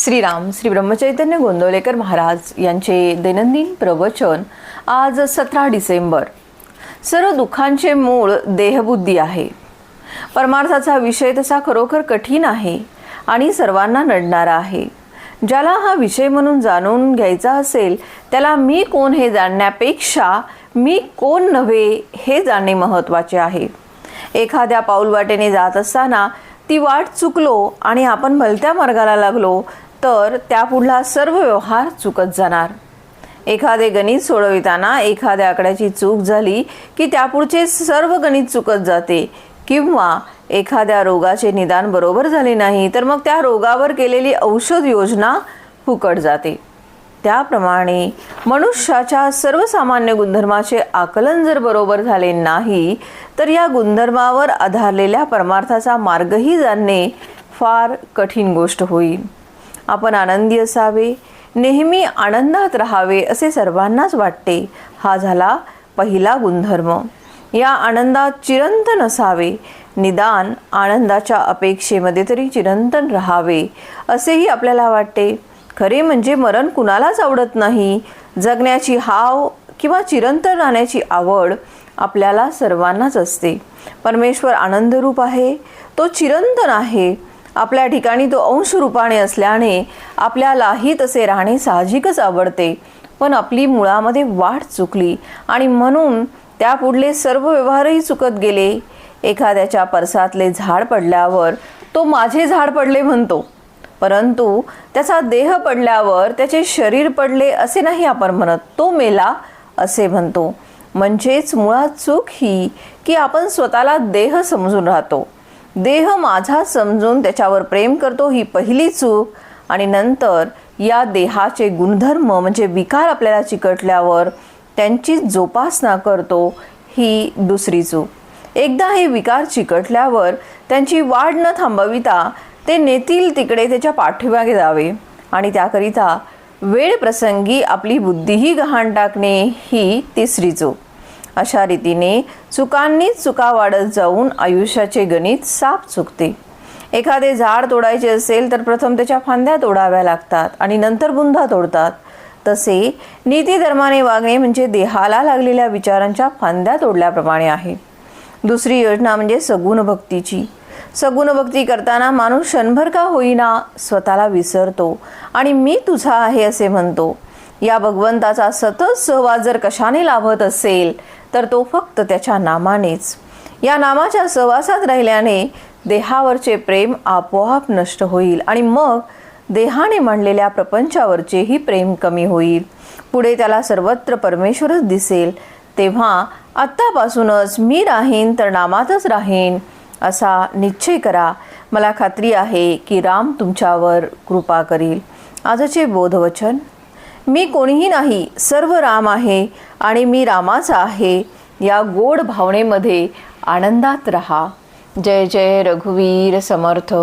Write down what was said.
श्रीराम श्री ब्रह्मचैतन्य गोंदवलेकर महाराज यांचे दैनंदिन प्रवचन आज सतरा डिसेंबर. सर्व दुःखांचे मूळ देहबुद्धी आहे. परमार्थाचा विषय तसा खरोखर कठीण आहे आणि सर्वांना नडणारा आहे. ज्याला हा विषय म्हणून जाणून घ्यायचा असेल त्याला मी कोण हे जाणण्यापेक्षा मी कोण नव्हे हे जाणणे महत्त्वाचे आहे. एखाद्या पाऊलवाटेने जात असताना ती वाट चुकलो आणि आपण भलत्या मार्गाला लागलो तर त्यापुढला सर्व व्यवहार चुकत जाणार. एखादे गणित सोडविताना एखाद्या आकड्याची चूक झाली की त्यापुढचे सर्व गणित चुकत जाते किंवा एखाद्या रोगाचे निदान बरोबर झाले नाही तर मग त्या रोगावर केलेली औषध योजना फुकट जाते. त्याप्रमाणे मनुष्याच्या सर्वसामान्य गुणधर्माचे आकलन जर बरोबर झाले नाही तर या गुणधर्मावर आधारलेल्या परमार्थाचा मार्गही जाणणे फार कठीण गोष्ट होईल. आपण आनंदी असावे नेहमी आनंदात राहावे असे सर्वांनाच वाटते. हा झाला पहिला गुणधर्म. या आनंदात चिरंतन असावे. निदान आनंदाच्या अपेक्षेमध्ये तरी चिरंतन राहावे असेही आपल्याला वाटते. खरे म्हणजे मरण कुणालाच आवडत नाही. जगण्याची हाव किंवा चिरंतन राहण्याची आवड आपल्याला सर्वांनाच असते. परमेश्वर आनंदरूप आहे. तो चिरंतन आहे. आपल्या ठिकाणी तो अंश रूपाने असल्याने आपल्यालाही तसे राहणे साहजिकच आवडते. पण आपली मुळामध्ये वाट चुकली आणि म्हणून त्यापुढले सर्व व्यवहारही चुकत गेले. एखाद्याच्या परसातले झाड पडल्यावर तो माझे झाड पडले म्हणतो. परंतु त्याचा देह पडल्यावर त्याचे शरीर पडले असे नाही आपण म्हणत. तो मेला असे म्हणतो. म्हणजेच मुळात चूक ही की आपण स्वतःला देह समजून राहतो. देह माझा समजून त्याच्यावर प्रेम करतो ही पहिली चूक. आणि नंतर या देहाचे गुणधर्म म्हणजे विकार आपल्याला चिकटल्यावर त्यांची जोपासना करतो ही दुसरी चूक. एकदा हे विकार चिकटल्यावर त्यांची वाढ न थांबविता ते नेतील तिकडे त्याच्या पाठीमागे जावे. आणि त्याकरिता वेळ प्रसंगी आपली बुद्धीही गहाण टाकणे ही तिसरी चूक. अशा रीतीने चुकांनीच चुका वाढत जाऊन आयुष्याचे गणित साफ चुकते. एखादे झाड तोडायचे असेल तर प्रथम त्याच्या फांद्या तोडाव्या लागतात आणि नंतर बुंधा तोडतात. तसे नीतिधर्माने वागणे म्हणजे देहाला लागलेल्या विचारांच्या फांद्या तोडल्याप्रमाणे आहे. दुसरी योजना म्हणजे सगुण भक्तीची. सगुण भक्ती करताना माणूस क्षणभर का होईना स्वतःला विसरतो आणि मी तुझा आहे असे म्हणतो. या भगवंताचा सतत सहवास जर कशाने लाभत असेल तर तो फक्त त्याच्या नामानेच. या नामाच्या सहवासात राहिल्याने देहावरचे प्रेम आपोआप नष्ट होईल आणि मग देहाने मांडलेल्या प्रपंचावरचेही प्रेम कमी होईल. पुढे त्याला सर्वत्र परमेश्वरच दिसेल. तेव्हा आत्तापासूनच मी राहीन तर नामातच राहीन असा निश्चय करा. मला खात्री आहे की राम तुमच्यावर कृपा करील. आजचे बोधवचन मी कोणीही नाही सर्व राम आहे आणि मी रामाचा आहे. या गोड भावनेमध्ये आनंदात रहा. जय जय रघुवीर समर्थ.